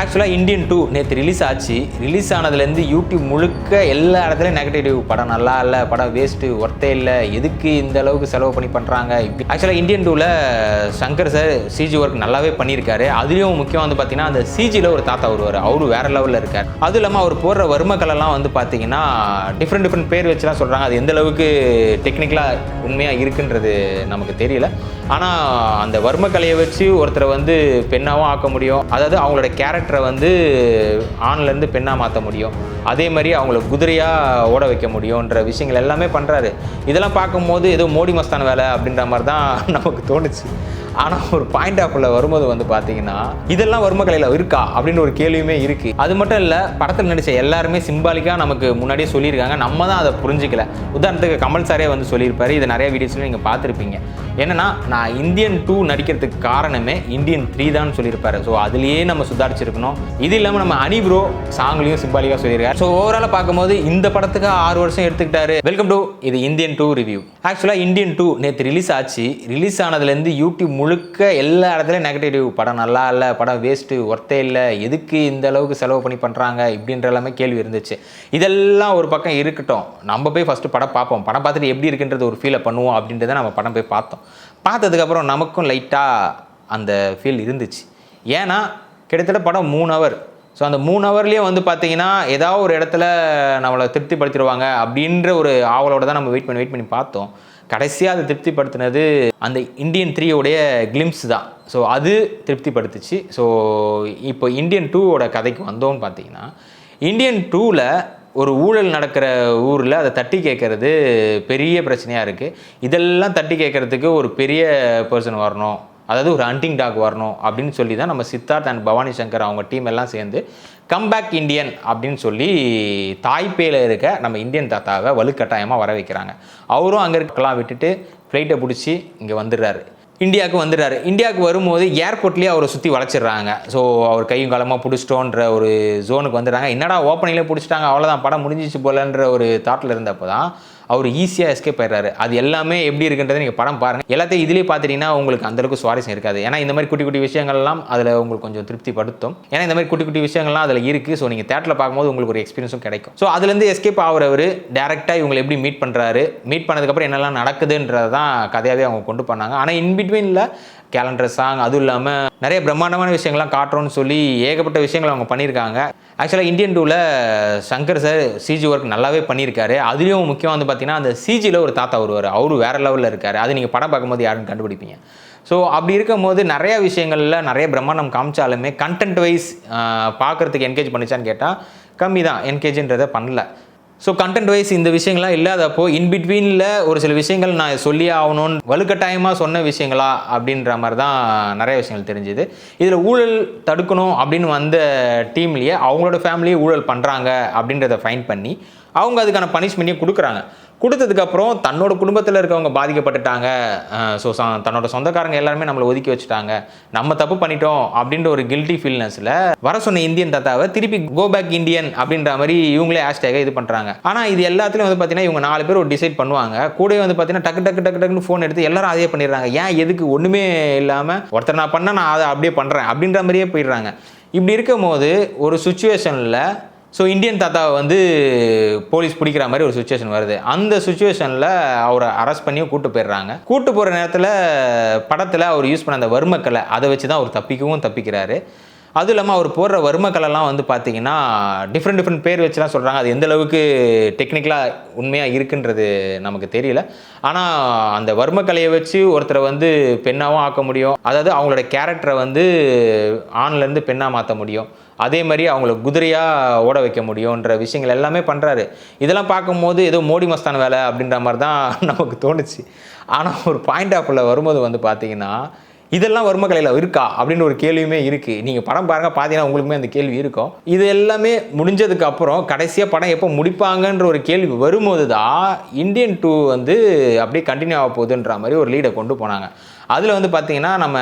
ஆக்சுவலாக Indian two நேற்று release ஆச்சு. ரிலீஸ் ஆனதுலேருந்து யூடியூப் முழுக்க எல்லா இடத்துலையும் நெகட்டிவ் படம் நல்லா இல்லை படம் வேஸ்ட்டு ஒர்த்தே இல்லை. எதுக்கு இந்த அளவுக்கு செலவு பண்ணி பண்ணுறாங்க ஆக்சுவலாக இந்தியன் டூவில் சங்கர் சார் சிஜி ஒர்க் நல்லாவே பண்ணியிருக்காரு. அதுலேயும் முக்கியம் வந்து பார்த்தீங்கன்னா அந்த சிஜியில் ஒரு தாத்தா வருவார் அவரு வேற லெவலில் இருக்கார். அதுவும் இல்லாமல் அவர் போடுற வர்மக்கலெல்லாம் வந்து பார்த்தீங்கன்னா டிஃப்ரெண்ட் டிஃப்ரெண்ட் பேர் வச்சுலாம் சொல்கிறாங்க அது எந்த அளவுக்கு டெக்னிக்கலாக உண்மையாக இருக்குன்றது நமக்கு தெரியல. ஆனால் அந்த வர்மக்கலையை வச்சு ஒருத்தரை வந்து பெண்ணாகவும் ஆக்க முடியும். அதாவது அவங்களோட கேரக்டர் வந்து ஆண்லேருந்து பெண்ணாக மாற்ற முடியும். அதே மாதிரி அவங்கள குதிரையாக ஓட வைக்க முடியுன்ற விஷயங்கள் எல்லாமே பண்ணுறாரு இதெல்லாம் பார்க்கும்போது ஏதோ மோடி மஸ்தான் வேலை அப்படின்ற மாதிரி தான் நமக்கு தோணுச்சு. ஆனால் ஒரு பாயிண்ட் ஆஃப்ல வரும்போது வந்து பார்த்தீங்கன்னா இதெல்லாம் வர்மக்கலையில் இருக்கா அப்படின்னு ஒரு கேள்வியுமே இருக்கு. அது மட்டும் இல்லை படத்தில் நடித்த எல்லாருமே சிம்பாலிக்காக நமக்கு முன்னாடியே சொல்லியிருக்காங்க. நம்ம தான் அதை புரிஞ்சிக்கல. உதாரணத்துக்கு கமல் சாரே வந்து சொல்லியிருப்பாரு. இதை நிறைய வீடியோஸ்லையும் நீங்கள் பார்த்துருப்பீங்க. என்னன்னா நான் இந்தியன் டூ நடிக்கிறதுக்கு காரணமே இந்தியன் த்ரீ தான் சொல்லியிருப்பாரு. ஸோ அதுலேயே நம்ம சுதாரிச்சிருக்கணும். இது இல்லாமல் நம்ம அனி ப்ரோ சாங்லையும் சிம்பாலிக்காக சொல்லியிருக்காரு. ஸோ ஓவராலாக பார்க்கும்போது இந்த படத்துக்கு ஆறு வருஷம் எடுத்துக்கிட்டாரு. வெல்கம் டு இது இந்தியன் டூ ரிவ்யூ ஆக்சுவலாக இந்தியன் டூ நேற்று ரிலீஸ் ஆச்சு. ரிலீஸ் ஆனதுலேருந்து யூடியூப் முழுக்க எல்லா இடத்துலையும் நெகட்டிவ் படம் நல்லா இல்லை படம் வேஸ்ட்டு ஒர்த்தே இல்லை. எதுக்கு இந்த அளவுக்கு செலவு பண்ணி பண்ணுறாங்க இப்படின்ற எல்லாமே கேள்வி இருந்துச்சு. இதெல்லாம் ஒரு பக்கம் இருக்கட்டும். நம்ம போய் ஃபஸ்ட்டு படம் பார்ப்போம். படம் பார்த்துட்டு எப்படி இருக்குன்றது ஒரு ஃபீலை பண்ணுவோம் அப்படின்றத நம்ம படம் போய் பார்த்தோம். பார்த்ததுக்கப்புறம் நமக்கும் லைட்டாக அந்த ஃபீல் இருந்துச்சு. ஏன்னா கிட்டத்தட்ட படம் மூணு ஹவர் ஸோ அந்த மூணு ஹவர்லேயே வந்து பார்த்தீங்கன்னா ஏதாவது ஒரு இடத்துல நம்மளை திருப்திப்படுத்திடுவாங்க அப்படின்ற ஒரு ஆவலோட தான் நம்ம வெயிட் பண்ணி வெயிட் பண்ணி பார்த்தோம். கடைசியாக அதை திருப்திப்படுத்தினது அந்த இந்தியன் த்ரீயோடைய கிளிம்ஸ் தான். ஸோ அது திருப்திப்படுத்துச்சு. ஸோ இப்போ இந்தியன் டூவோட கதைக்கு வந்தோம்னு பார்த்தீங்கன்னா இந்தியன் டூவில் ஒரு ஊழல் நடக்கிற ஊரில் அதை தட்டி கேட்கறது பெரிய பிரச்சனையாக இருக்குது இதெல்லாம் தட்டி கேட்கறதுக்கு ஒரு பெரிய பர்சன் வரணும். அதாவது ஒரு ஹண்டிங் டாக் வரணும் அப்படின்னு சொல்லி தான் நம்ம சித்தார்த் அண்ட் பவானி சங்கர் அவங்க டீம் எல்லாம் சேர்ந்து கம்பேக் இந்தியன் அப்படின்னு சொல்லி தாய்பேயில் இருக்க நம்ம இந்தியன் தாத்தாவை வலுக்கட்டாயமாக வர வைக்கிறாங்க. அவரும் அங்கே இருக்கலாம் விட்டுட்டு ஃப்ளைட்டை பிடிச்சி இங்கே வந்துடுறாரு. இந்தியாவுக்கு வந்துடுறாரு. இந்தியாவுக்கு வரும்போது ஏர்போர்ட்லேயே அவரை சுற்றி வளைச்சிடுறாங்க. ஸோ அவர் கையும் காலமாக பிடிச்சிட்டோன்ற ஒரு ஜோனுக்கு வந்துடுறாங்க. என்னடா ஓப்பனிங்லேயே பிடிச்சிட்டாங்க அவ்வளோதான் படம் முடிஞ்சிச்சு போலன்ற ஒரு தாட்டில் இருந்தப்போ தான் அவர் ஈஸியாக எஸ்கேப் ஆயிடுறாரு. அது எல்லாமே எப்படி இருக்குன்றதை நீங்கள் படம் பாருங்கள் எல்லாத்தையும் இதுலேயே பார்த்துட்டீங்கன்னா உங்களுக்கு அந்தளவுக்கு சுவாரஸ்யம் இருக்காது. ஏன்னா இந்த மாதிரி குட்டி குட்டி விஷயங்கள்லாம் அதில் உங்களுக்கு கொஞ்சம் திருப்திப்படுத்தும். ஏன்னா இந்த மாதிரி குட்டி குட்டி விஷயங்கள்லாம் அதில் இருக்குது ஸோ நீங்கள் தேட்டரில் பார்க்கும்போது உங்களுக்கு ஒரு எக்ஸ்பீரியன்ஸும் கிடைக்கும். ஸோ அதுலேருந்து எஸ்கேப் ஆகிறவர் டேரெக்டாக இவங்களை எப்படி மீட் பண்ணுறாரு மீட் பண்ணதுக்கப்புறம் என்னெல்லாம் நடக்குதுன்றது தான் கதையாகவே அவங்க கொண்டு பண்ணாங்க ஆனால் இன்பிட்வீனில் கேலண்டர் சாங் அதுவும் இல்லாமல் நிறைய பிரம்மாண்டமான விஷயங்கள்லாம் காட்டுறோன்னு சொல்லி ஏகப்பட்ட விஷயங்கள் அவங்க பண்ணியிருக்காங்க. ஆக்சுவலாக இந்தியன் டூவில் சங்கர் சார் சிஜி ஒர்க் நல்லாவே பண்ணியிருக்காரு. அதுலேயும் முக்கியம் வந்து பார்த்தீங்கன்னா அந்த சிஜியில் ஒரு தாத்தா வருவார் அவரு வேறு லெவலில் இருக்கார். அது நீங்கள் படம் பார்க்கும்போது யாருன்னு கண்டுபிடிப்பீங்க. ஸோ அப்படி இருக்கும்போது நிறைய விஷயங்களில் நிறைய பிரம்மாண்டம் காமிச்சாலுமே கண்டென்ட் வைஸ் பார்க்குறதுக்கு என்கேஜ் பண்ணிச்சான்னு கேட்டால் கம்மி தான் என்கேஜின்றதை பண்ணல. ஸோ கண்டென்ட் வைஸ் இந்த விஷயங்கள்லாம் இல்லாதப்போ இன்பிட்வீனில் ஒரு சில விஷயங்கள் நான் சொல்லி ஆகணும்னு வலுக்கட்டாயமாக சொன்ன விஷயங்களா அப்படின்ற மாதிரி தான் நிறைய விஷயங்கள் தெரிஞ்சுது. இதில் ஊழல் தடுக்கணும் அப்படின்னு வந்த டீம்லேயே அவங்களோட ஃபேமிலியே ஊழல் பண்ணுறாங்க அப்படின்றத ஃபைன் பண்ணி அவங்க அதுக்கான பனிஷ்மெண்ட்டையும் கொடுக்குறாங்க. கொடுத்ததுக்கப்புறம் தன்னோட குடும்பத்தில் இருக்கவங்க பாதிக்கப்பட்டுட்டாங்க. ஸோ தன்னோட சொந்தக்காரங்க எல்லாருமே நம்மளை ஒதுக்கி வச்சுட்டாங்க. நம்ம தப்பு பண்ணிட்டோம் அப்படின்ற ஒரு கில்ட்டி ஃபீல்னஸில் வர சொன்ன இந்தியன் தாத்தாவை திருப்பி கோ பேக் இந்தியன் அப்படின்ற மாதிரி இவங்களே ஹேஷ்டேகை இது பண்ணுறாங்க ஆனால் இது எல்லாத்துலையும் வந்து பார்த்தீங்கன்னா இவங்க நாலு பேர் ஒரு டிசைட் பண்ணுவாங்க. கூடவே வந்து பார்த்தீங்கன்னா டக்கு டக்கு டக்கு டக்குன்னு ஃபோன் எடுத்து எல்லாரும் அதே பண்ணிடுறாங்க. ஏன் எதுக்கு? ஒன்றுமே இல்லாமல் ஒருத்தர் நான் பண்ணால் நான் அதை அப்படியே பண்ணுறேன் அப்படின்ற மாதிரியே போயிடுறாங்க. இப்படி இருக்கும் போது ஒரு சுச்சுவேஷனில் ஸோ இந்தியன் தாத்தாவை வந்து போலீஸ் பிடிக்கிற மாதிரி ஒரு சுச்சுவேஷன் வருது. அந்த சுச்சுவேஷனில் அவரை அரெஸ்ட் பண்ணியும் கூட்டு போயிடுறாங்க. கூட்டு போகிற நேரத்தில் படத்தில் அவர் யூஸ் பண்ண அந்த வர்மக்கலை அதை வச்சு தான் அவர் தப்பிக்கவும் தப்பிக்கிறாரு. அதுவும் இல்லாமல் அவர் போடுற வர்மக்கலைலாம் வந்து பார்த்தீங்கன்னா டிஃப்ரெண்ட் டிஃப்ரெண்ட் பேர் வச்சுலாம் சொல்கிறாங்க அது எந்த அளவுக்கு டெக்னிக்கலாக உண்மையாக இருக்குன்றது நமக்கு தெரியல. ஆனால் அந்த வர்மக்கலையை வச்சு ஒருத்தரை வந்து பெண்ணாகவும் ஆக்க முடியும். அதாவது அவங்களோட கேரக்டரை வந்து ஆண்லேருந்து பெண்ணாக மாற்ற முடியும். அதே மாதிரி அவங்கள குதிரையாக ஓட வைக்க முடியுன்ற விஷயங்கள் எல்லாமே பண்ணுறாரு இதெல்லாம் பார்க்கும்போது ஏதோ மோடி மஸ்தான் வேலை அப்படின்ற மாதிரி தான் நமக்கு தோணுச்சு. ஆனால் ஒரு பாயிண்ட் ஆஃப்ல வரும்போது வந்து பார்த்தீங்கன்னா இதெல்லாம் வர்மக்கலையில் இருக்கா அப்படின்னு ஒரு கேள்வியுமே இருக்குது நீங்கள் படம் பாருங்கள் பார்த்தீங்கன்னா உங்களுக்குமே அந்த கேள்வி இருக்கும். இது எல்லாமே முடிஞ்சதுக்கு அப்புறம் கடைசியாக படம் எப்போ முடிப்பாங்கன்ற ஒரு கேள்வி வரும்போது தான் இந்தியன் டூ வந்து அப்படியே கண்டினியூ ஆக போகுதுன்ற மாதிரி ஒரு லீடை கொண்டு போனாங்க. அதில் வந்து பார்த்தீங்கன்னா நம்ம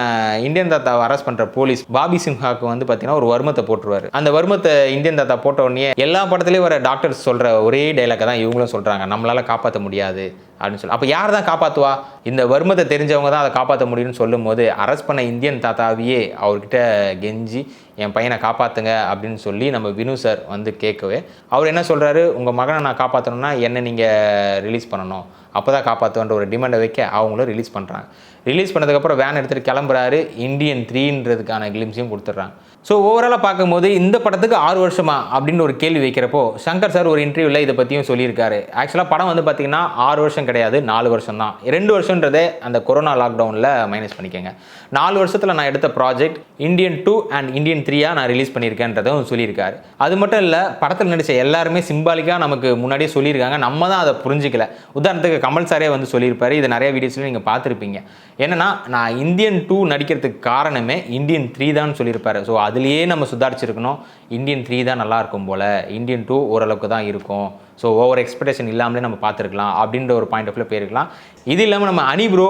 இந்தியன் தாத்தாவை அரெஸ்ட் பண்ணுற போலீஸ் பாபி சிம்ஹாக்கு வந்து பார்த்தீங்கன்னா ஒரு வர்மத்தை போட்டுருவாரு. அந்த வர்மத்தை இந்தியன் தாத்தா போட்ட உடனே எல்லா படத்துலேயும் வர டாக்டர்ஸ் சொல்கிற ஒரே டைலாக்கை தான் இவங்களும் சொல்கிறாங்க நம்மளால் காப்பாற்ற முடியாது அப்படின்னு சொல்லி. அப்போ யார் தான் காப்பாற்றுவா இந்த வர்மத்தை தெரிஞ்சவங்க தான் அதை காப்பாற்ற முடியும்னு சொல்லும்போது அரெஸ்ட் பண்ண இந்தியன் தாத்தாவையே அவர்கிட்ட கெஞ்சி என் பையனை காப்பாற்றுங்க அப்படின்னு சொல்லி நம்ம வினு சார் வந்து கேட்கவே அவர் என்ன சொல்கிறாரு உங்கள் மகனை நான் காப்பாற்றணும்னா என்ன நீங்கள் ரிலீஸ் பண்ணணும். அப்போ தான் காப்பாற்றுவேன்ற ஒரு டிமாண்டை வைக்க அவங்களும் ரிலீஸ் பண்ணுறாங்க ரிலீஸ் பண்ணதுக்கப்புறம் வேன் எடுத்துகிட்டு கிளம்புறாரு. இந்தியன் த்ரீன்றதுக்கான கிளிம்ஸையும் கொடுத்துட்றாங்க. ஸோ ஓவராலாக பார்க்கும்போது இந்த படத்துக்கு ஆறு வருஷமா? அப்படின்னு ஒரு கேள்வி வைக்கிறப்போ சங்கர் சார் ஒரு இன்டர்வியூவில் இதை பற்றியும் சொல்லியிருக்காரு. ஆக்சுவலாக படம் வந்து பார்த்தீங்கன்னா ஆறு வருஷம் கிடையாது நாலு வருஷம் தான் ரெண்டு வருஷன்றதே அந்த கொரோனா லாக்டவுனில் மைனஸ் பண்ணிக்கோங்க. நாலு வருஷத்தில் நான் எடுத்த project Indian two and Indian த்ரீயாக நான் ரிலீஸ் பண்ணியிருக்கேன்றதும் சொல்லியிருக்காரு. அது மட்டும் இல்லை படத்தில் நடித்த எல்லாருமே சிம்பாலிக்காக நமக்கு முன்னாடியே சொல்லியிருக்காங்க. நம்ம தான் அதை புரிஞ்சிக்கல. உதாரணத்துக்கு கமல் சாரே வந்து சொல்லியிருப்பார். இது நிறைய வீடியோஸ்லையும் நீங்கள் பார்த்துருப்பீங்க. என்னன்னா நான் இந்தியன் டூ நடிக்கிறதுக்கு காரணமே இந்தியன் த்ரீ தான் சொல்லியிருப்பாரு. ஸோ அதுலேயே நம்ம சுதாரிச்சிருக்கணும். இந்தியன் த்ரீ தான் நல்லா இருக்கும் போல். இந்தியன் டூ ஓரளவுக்கு தான் இருக்கும். ஸோ ஓவர் எக்ஸ்பெக்டேஷன் இல்லாமலே நம்ம பார்த்துருக்கலாம் அப்படின்ற ஒரு பாயிண்ட் ஆஃப்ல போயிருக்கலாம். இது இல்லாமல் நம்ம அனி ப்ரோ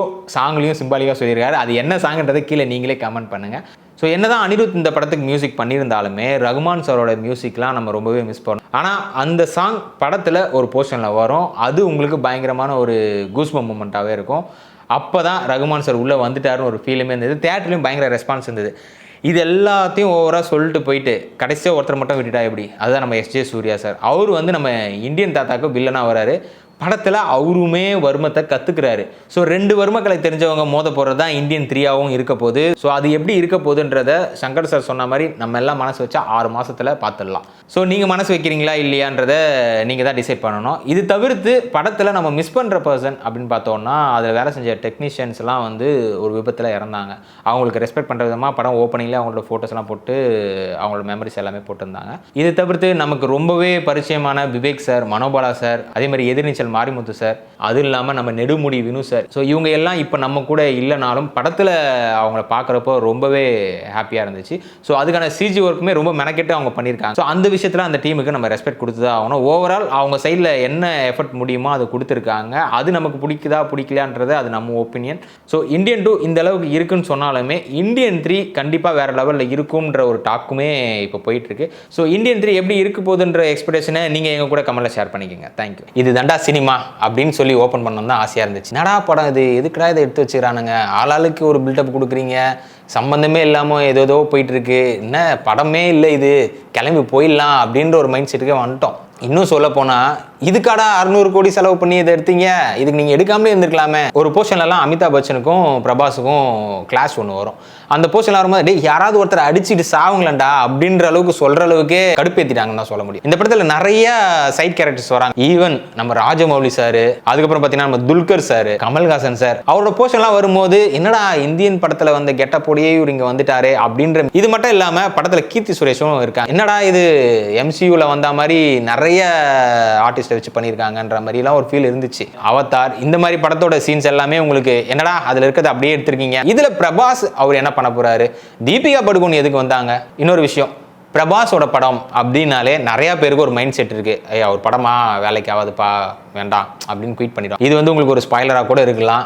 சிம்பாலிக்காக சொல்லியிருக்காரு. அது என்ன சாங்ன்றதை கீழே நீங்களே கமெண்ட் பண்ணுங்கள் ஸோ என்னதான் அனிருத் இந்த படத்துக்கு மியூசிக் பண்ணியிருந்தாலுமே ரகுமான் சாரோட மியூசிக்லாம் நம்ம ரொம்பவே மிஸ் பண்ணோம். ஆனால் அந்த சாங் படத்தில் ஒரு போர்ஷனில் வரும். அது உங்களுக்கு பயங்கரமான ஒரு கூஸ்பம் மூமெண்ட்டாகவே இருக்கும். அப்போ தான் ரகுமான் சார் உள்ளே வந்துட்டாருன்னு ஒரு ஃபீலுமே இருந்தது. தேட்டர்லேயும் பயங்கர ரெஸ்பான்ஸ் இருந்தது. இது எல்லாத்தையும் ஓவராக சொல்லிட்டு போயிட்டு கடைசியாக ஒருத்தர் மட்டும் விட்டுட்டா எப்படி? அதுதான் நம்ம எஸ்ஜே சூர்யா சார். அவர் வந்து நம்ம இந்தியன் தாத்தாக்கு வில்லனாக வராரு. படத்தில் அவருமே வர்மத்தை கற்றுக்கிறாரு ஸோ ரெண்டு வர்மக்கலை தெரிஞ்சவங்க மோத போகிறது தான் இந்தியன் த்ரீயாகவும் இருக்க போகுது. ஸோ அது எப்படி இருக்க போகுதுன்றத சங்கர் சார் சொன்ன மாதிரி நம்ம எல்லாம் மனசு வச்சா ஆறு மாதத்தில் பார்த்துடலாம் ஸோ நீங்கள் மனசு வைக்கிறீங்களா இல்லையான்றத நீங்கள் தான் டிசைட் பண்ணணும். இது தவிர்த்து படத்தில் நம்ம மிஸ் பண்ணுற பர்சன் அப்படின்னு பார்த்தோம்னா அதில் வேலை செஞ்ச டெக்னீஷியன்ஸ்லாம் வந்து ஒரு விபத்தில் இறந்தாங்க. அவங்களுக்கு ரெஸ்பெக்ட் பண்ணுற விதமாக படம் ஓப்பனிங்லேயே அவங்களோட ஃபோட்டோஸ்லாம் போட்டு அவங்களோட மெமரிஸ் எல்லாமே போட்டிருந்தாங்க. இது தவிர்த்து நமக்கு ரொம்பவே பரிச்சயமான விவேக் சார் மனோபாலா சார் அதே மாதிரி எதிர்நீச்சல் மாரிமுத்து சார். அது இல்லாமல் நம்ம நெடுமுடி வினு சார். ஸோ இவங்க எல்லாம் இப்போ நம்ம கூட இல்லைனாலும் படத்தில் அவங்கள பார்க்குறப்போ ரொம்பவே ஹாப்பியாக இருந்துச்சு. ஸோ அதுக்கான சிஜி ஒர்க்குமே ரொம்ப மெனக்கெட்டு அவங்க பண்ணியிருக்காங்க ஸோ அந்த விஷயத்தில் அந்த டீமுக்கு நம்ம ரெஸ்பெக்ட் கொடுத்து தான் ஆகணும். ஓவரால் அவங்க சைடில் என்ன எஃபர்ட் முடியுமோ அதை கொடுத்துருக்காங்க. அது நமக்கு பிடிக்குதா பிடிக்கலான்றது அது நம்ம ஒப்பீனியன் ஸோ இந்தியன் டூ இந்த அளவுக்கு இருக்குன்னு சொன்னாலுமே இந்தியன் த்ரீ கண்டிப்பாக வேறு லெவலில் இருக்கும்ன்ற ஒரு டாக்குமே இப்போ போயிட்டுருக்கு ஸோ இந்தியன் த்ரீ எப்படி இருக்க போகுதுன்ற எக்ஸ்பெக்டேஷனை நீங்கள் எங்கள் கூட கமெண்ட்டில் ஷேர் பண்ணிக்கோங்க. தேங்க்யூ இது தண்டா சினிமா அப்படின்னு சொல்லி ஓப்பன் பண்ணணும் தான் ஆசையாக இருந்துச்சு. நடா படம் இது? எதுக்குடா இதை எடுத்து வச்சுக்கிறானுங்க? ஆளாளுக்கு ஒரு பில்டப் கொடுக்குறீங்க. சம்மந்தமே இல்லாமல் ஏதோ ஏதோ போயிட்டுருக்கு என்ன? படமே இல்லை இது. கிளம்பி போயிடலாம் அப்படின்ற ஒரு மைண்ட் செட்டுக்கே வந்துட்டோம். இன்னும் சொல்ல போனா இதுக்காடா அறுநூறு கோடி செலவு பண்ணி இதை எடுத்தீங்க? இதுக்கு நீங்கள் எடுக்காமலே இருந்திருக்கலாமே. ஒரு போர்ஷன்லலாம் அமிதாப் பச்சனுக்கும் பிரபாஸுக்கும் கிளாஸ் ஒன்று வரும். அந்த போர்ஷன்ல வரும்போது டேய் யாராவது ஒருத்தர் அடிச்சுட்டு சாவுங்களேன்டா அப்படின்ற அளவுக்கு சொல்கிற அளவுக்கு கடுப்பேற்றிட்டாங்கன்னு தான் சொல்ல முடியும். இந்த படத்தில் நிறைய சைட் கேரக்டர்ஸ் வராங்க. ஈவன் நம்ம ராஜமௌலி சார் அதுக்கப்புறம் பார்த்தீங்கன்னா நம்ம துல்கர் சார் கமல்ஹாசன் சார் அவரோட போர்ஷன்லாம் வரும்போது என்னடா இந்தியன் படத்தில் வந்த கெட்டப்போடையே இவர் இங்கே வந்துட்டாரு அப்படின்ற இது மட்டும் இல்லாமல் படத்தில் கீர்த்தி சுரேஷும் இருக்காங்க. என்னடா இது எம்சியூவில் வந்த மாதிரி நிறைய நிறைய ஆர்டிஸ்ட்டை வச்சு பண்ணியிருக்காங்கன்ற மாதிரிலாம் ஒரு ஃபீல் இருந்துச்சு. அவத்தார் இந்த மாதிரி படத்தோட சீன்ஸ் எல்லாமே உங்களுக்கு என்னடா அதில் இருக்கிறத அப்படியே எடுத்திருக்கீங்க. இதில் பிரபாஸ் அவர் என்ன பண்ண போகிறாரு தீபிகா படுகோன் எதுக்கு வந்தாங்க? இன்னொரு விஷயம் பிரபாஸோட படம் அப்படின்னாலே நிறைய பேருக்கு ஒரு மைண்ட் செட் இருக்கு. ஐயா ஒரு படமா வேலைக்கு ஆகாதுப்பா வேண்டாம் அப்படின்னு குயிட் பண்ணிடும். இது வந்து உங்களுக்கு ஒரு ஸ்பாய்லராக கூட இருக்கலாம்.